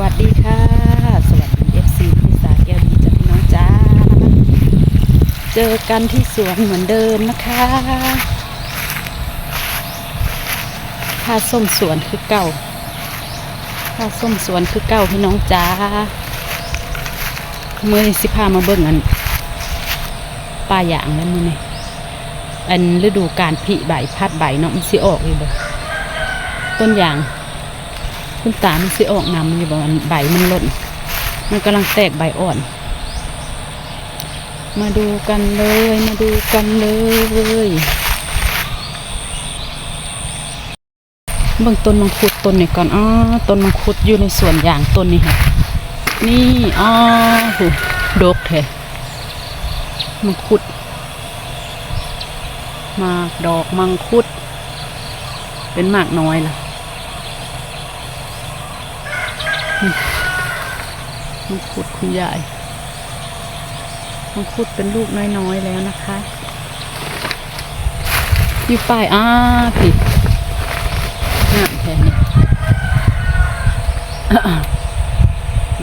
วัสดีค่ะ สวัสดีเอฟซีพิสาแก้วดีจ้าพี่น้องจ้า เจอกันที่สวนเหมือนเดิมนะคะค่าส้มสวนคือเก่าค่าส้มสวนคือเก่าพี่น้องจ้า เมื่อสิพามาเบิ่งอันปลาอย่างแล้วมือนี่อันฤดูการผลิใบพัดใบเนาะมันสิออกอยู่บ่ต้นยาง คุณตามันสิออกนำมันอยู่บอกว่าใบมันหล่น มันกำลังแตกใบอ่อน มาดูกันเลย มาดูกันเลยเบื้องต้นมังคุดต้นนี้ก่อนอ๋อต้นมังคุดอยู่ในสวนยางต้นนี้ค่ะ นี่อ๋อหูดกแท้มังคุด มากดอกมังคุด เป็นมากน้อยล่ะ มังคุดคุณยายมังคุดเป็นลูกน้อยๆแล้วนะคะอยู่ป้ายอ้าผิดงามแท้นี่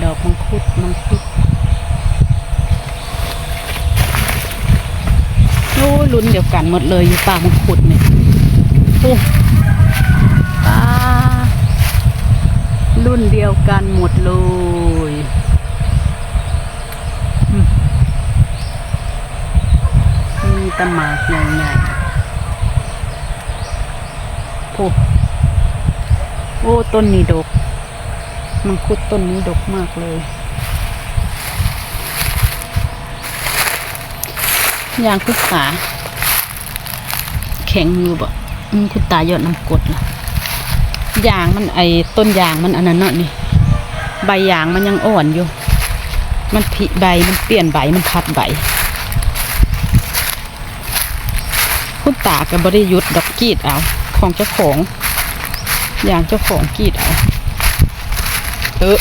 ดอกมังคุดมังคุดโอ้ลุ้นเดียวกันหมดเลยอยู่ป่ามังคุดเนี่ยโอ้ รุ่นเดียวกันหมดเลยมีตะหมากใหญ่ๆโอ้โอ้ต้นนี้ดก มังคุดต้นนี้ดกมากเลย ยางคุดขาแข็งอยู่บ่อืมคุณตายอดน้ำกดล่ะ ยางมันไอต้นยางมันอันนั้นเนาะนี่ ใบยางมันยังอ่อนอยู่ มันผิใบมันเปลี่ยนใบมันพัดใบ คุณตากับบริยุทธ์ดอกกีดเอา ของเจ้าของยางเจ้าของกีดเอา เออ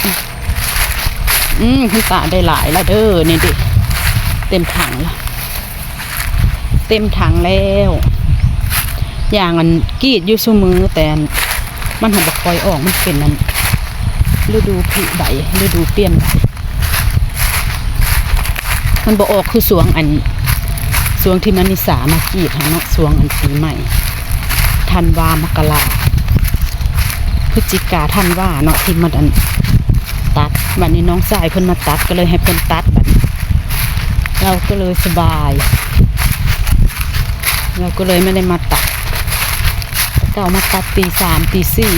อืมคุณตาได้หลายละเด้อนี่ดิเต็มถังละเต็มถังแล้วยางมันกีดอยู่ซุมือแต่ มันหันบกคอยออกมันเป็นนั้นฤดูผลิใบฤดูเปลี่ยนใบมันบอออกคือสวงอันสวงที่มันนิสามากีดหั้นเนาะสวงอันปีใหม่ธันวามกราพฤศจิกาธันว่าเนาะที่มันอันตัดบัดนี้น้องสายเพิ่นมาตัดก็เลยให้เพิ่นตัดบัดเราก็เลยสบาย เราก็เลยไม่ได้มาตัด ก่ามาตัดตีสามตีสี่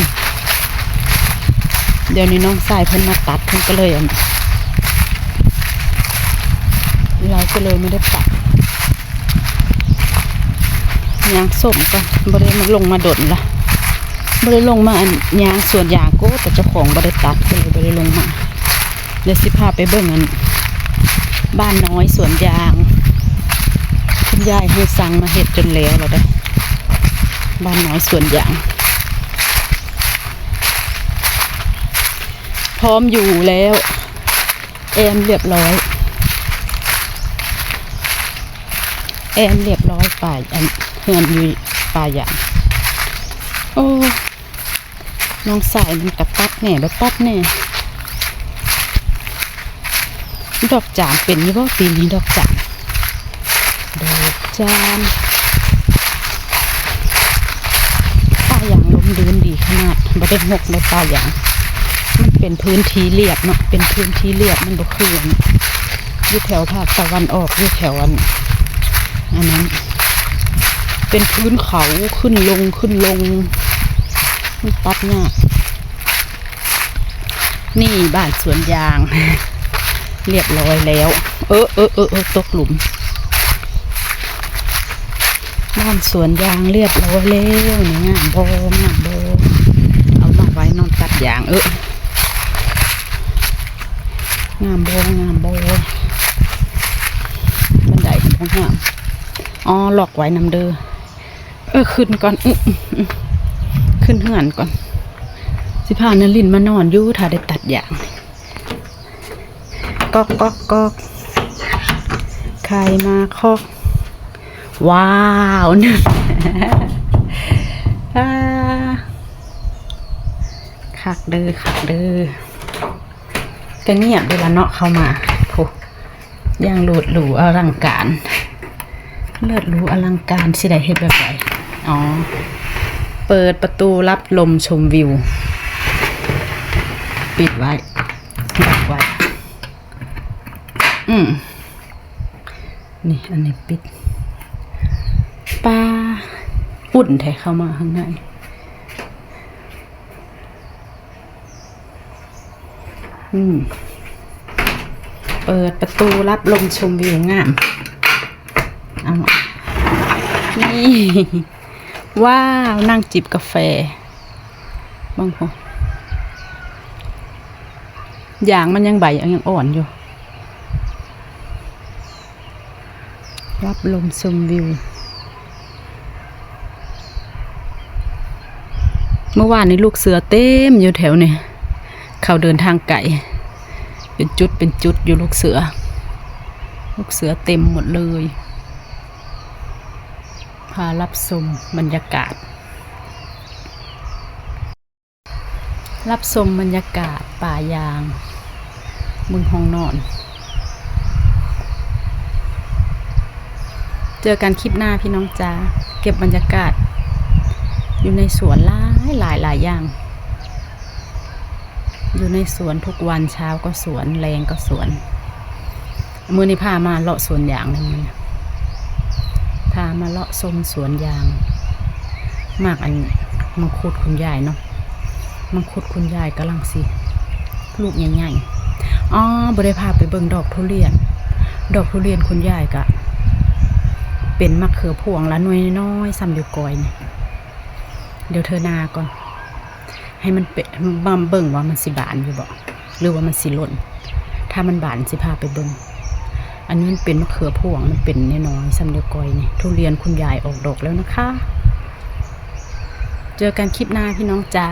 เดี๋ยวนี้น้องสายเพิ่นมาตัดเพิ่นก็เลยเราก็เลยไม่ได้ตัดยางส้มก็บ่ได้มาลงมาดดละบ่ได้ลงมาอันยางส่วนยางก้แต่เจ้าของบ่ได้ตัดก็เลยบ่ได้ลงมาเดี๋ยวสิพาไปเบิ่งอันบ้านน้อยสวนยางคุณยายให้สั่งมาเห็ดจนแล้วแล้วได้ บ้านน้อยสวนยาง พร้อมอยู่แล้วแอนเรียบร้อยแอนเรียบร้อยป่าอันเฮือนอยู่ป่าอย่างโอ้น้องสายมันกระตัดแน่แบบตัดแน่ดอกจานเป็นยี่บ่ปีนี้ดอกจานดอกจาน ป่าอย่างลมเดินดีขนาด บ่ได้หกในป่าอย่างมันเป็นพื้นที่เรียบเนาะเป็นพื้นที่เรียบมันบ่คืออันยู่แถวภาคตะวันออกอยู่แถวอันอันนั้น เป็นพื้นเขาขึ้นลงขึ้นลงมันตัดยากนี่บ้านสวนยาง เรียบร้อยแล้ว เออเออเออเออตกหลุม บ้านสวนยางเรียบร้อยแล้วนี่งามโบงามบอามาไว้นอนตัด ยางเอองามโบงามโบบันไดของงามอ๋อหลอกไว้นำเด้อเออขึ้นก่อนอขึ้นเหือนก่อน สิพานลินมานอนอยู่ถ้าได้ตัดอย่างก๊อกก๊อกก๊อกใครมาคอก ว้าวเนี่ยอ่า คักเด้อคักเด้อก็เงียบเวลาเนาะเข้ามาโถย่างโลดหรูอลังการ เลิศหรูอลังการสิได้เฮ็ดแบบไหนอ๋อ เปิดประตูรับลมชมวิว ปิดไว้ดักไว้ อืมนี่ อันนี้ปิดปลาอุ่นแท้เข้ามาข้างใน อืม เปิดประตูรับลมชมวิวงามเอานี่ ว้าว นั่งจิบกาแฟบ้างพออย่างมันยังใบยังอ่อนอยู่ รับลมชมวิว เมื่อวานนี้ลูกเสือเต็มอยู่แถวเนี่ย เขาเดินทางไกลเป็นจุดเป็นจุดอยู่ลูกเสือ ลูกเสือเต็มหมดเลย พารับชมบรรยากาศ รับชมบรรยากาศป่ายางบึงห้องนอน เจอกันคลิปหน้าพี่น้องจ้าเก็บบรรยากาศ อยู่ในสวนหลายหลายหลายอย่าง อยู่ในสวนทุกวันเช้าก็สวนแรงก็สวน มือนี้พามาเลาะสวนยางเลยมือนี้พามาเลาะชมสวนยาง มากอันมังคุดคุณยายเนาะมังคุดคุณยายกำลังสิลูกใหญ่ๆอ๋อบริพาไปเบิ่งดอกทุเรียน ดอกทุเรียนคุณยายกะ เป็นมะเขือพวงละน่วยน้อยๆซ้ำอยู่กอยเนี่ยเดี๋ยวเธอนาก่อน ให้มันเป็นบัมเบิ่งว่ามันสิบานอยู่บ่หรือว่ามันสิหล่น ถ้ามันบานสิพาไปเบิ่งอันนี้มันเป็นมะเขือพวงมันเป็นน้อยๆซ้ำเดียวกอยนี่ทุเรียนคุณยายออกดอกแล้วนะคะ เจอกันคลิปหน้าพี่น้องจ้า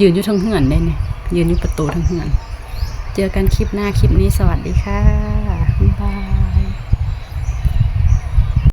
ยืนอยู่ทั้งเหือนได้เนี่ยยืนอยู่ประตูทั้งเหือน เจอกันคลิปหน้าคลิปนี้สวัสดีค่ะบ๊ายบาย